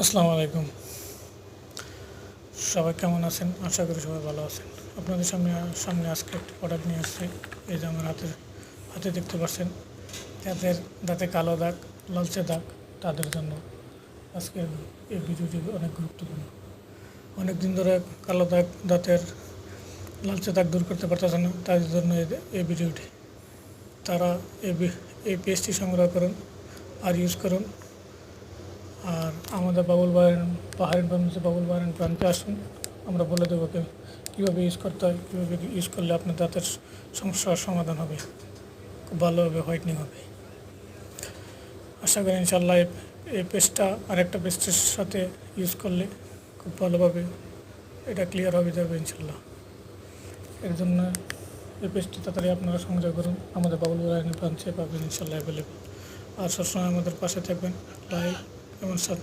আসসালামু আলাইকুম। সবাই কেমন আছেন? আশা করি সবাই ভালো আছেন। আপনাদের সামনে সামনে আজকে একটি প্রোডাক্ট নিয়ে আসছে। এই যে আমার হাতের, হাতে দেখতে পাচ্ছেন, যাদের দাঁতে কালো দাগ, লালচে দাগ, তাদের জন্য আজকে এই ভিডিওটি অনেক গুরুত্বপূর্ণ। অনেক দিন ধরে কালো দাগ, দাঁতের লালচে দাগ দূর করতে পারতেছে না তাদের জন্য এই- ভিডিওটি। তারা এই পেস্টটি সংগ্রহ করুন আর ইউজ করুন। আর আমাদের বাবুল বাহারেন পাহাড়ের ফার্মেসি বাবুল বাহারেন প্রান্তে আসুন। আমরা বলে দেবো কীভাবে ইউজ করতে হয়, কীভাবে ইউজ করলে আপনার দাঁতের সমস্যার সমাধান হবে, খুব ভালোভাবে হোয়াইটনিং হবে। আশা করি ইনশাল্লাহ এই- পেস্টটা আরেকটা পেস্টের সাথে ইউজ করলে খুব ভালোভাবে এটা ক্লিয়ার হবে যাবে ইনশাল্লাহ এর জন্য এই পেস্টটি তাড়াতাড়ি আপনারা সংগ্রহ করুন, আমাদের বাবুল বাহারেন ব্রাঞ্চে পাবেন ইনশাল্লাহ অ্যাভেলেবেল আর সবসময় আমাদের পাশে থাকবেন লাইক এবং সাব